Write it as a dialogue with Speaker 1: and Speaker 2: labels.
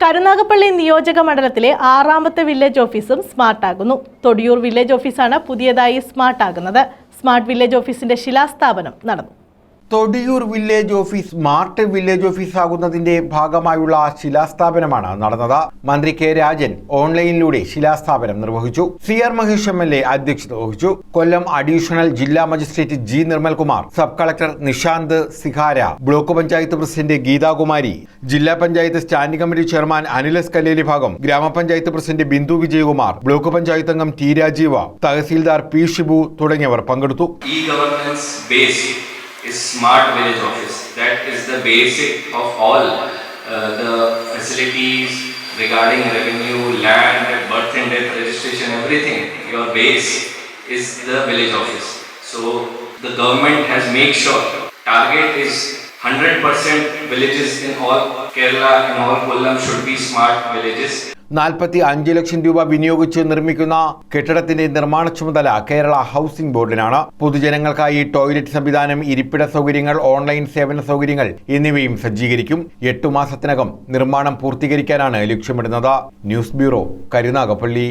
Speaker 1: കരുനാഗപ്പള്ളി നിയോജക മണ്ഡലത്തിലെ ആറാമത്തെ വില്ലേജ് ഓഫീസും സ്മാർട്ടാകുന്നു തൊടിയൂർ വില്ലേജ് ഓഫീസാണ് പുതിയതായി സ്മാർട്ടാകുന്നത് സ്മാർട്ട് വില്ലേജ് ഓഫീസിന്റെ ശിലാസ്ഥാപനം നടന്നു.
Speaker 2: Thodiyoor village office smart village office ആകുന്നതിന്റെ ഭാഗമായുള്ള ശിലാസ്ഥാപനമാണ് നടന്നത്. മന്ത്രി കെ രാജൻ ഓൺലൈനിലൂടെ ശിലാസ്ഥാപനം നിർവഹിച്ചു. C R Mahesh M L A അധ്യക്ഷത വഹിച്ചു. കൊല്ലം അഡീഷണൽ ജില്ലാ magistrate G Nirmalkumar sub collector Nishanth സിഹാര block panchayat president Geethakumari ജില്ലാ panchayat standing committee chairman അനിലസ് Kalleli Bhagam ഗ്രാമപഞ്ചായത്ത് പ്രസിഡന്റ് ബിന്ദു വിജയകുമാർ ബ്ലോക്ക് പഞ്ചായത്ത് അംഗം ടി രാജീവ തഹസീൽദാർ പി ഷിബു തുടങ്ങിയവർ പങ്കെടുത്തു.
Speaker 3: Base is smart village office. That is the basic of all uh, the facilities regarding revenue land birth and death registration everything. Your base is the village office. So the government has made sure target is 100% villages in all kerala in all kollam should be smart villages
Speaker 2: നാൽപ്പത്തി അഞ്ച് ലക്ഷം രൂപ വിനിയോഗിച്ച് നിർമ്മിക്കുന്ന കെട്ടിടത്തിന്റെ നിർമ്മാണ ചുമതല Kerala housing ബോർഡിനാണ്. പൊതുജനങ്ങൾക്കായി toilet സംവിധാനം ഇരിപ്പിട സൗകര്യങ്ങൾ ഓൺലൈൻ സേവന സൗകര്യങ്ങൾ എന്നിവയും സജ്ജീകരിക്കും. എട്ടു മാസത്തിനകം നിർമ്മാണം പൂർത്തീകരിക്കാനാണ് ലക്ഷ്യമിടുന്നത്. News bureau Karunagappally.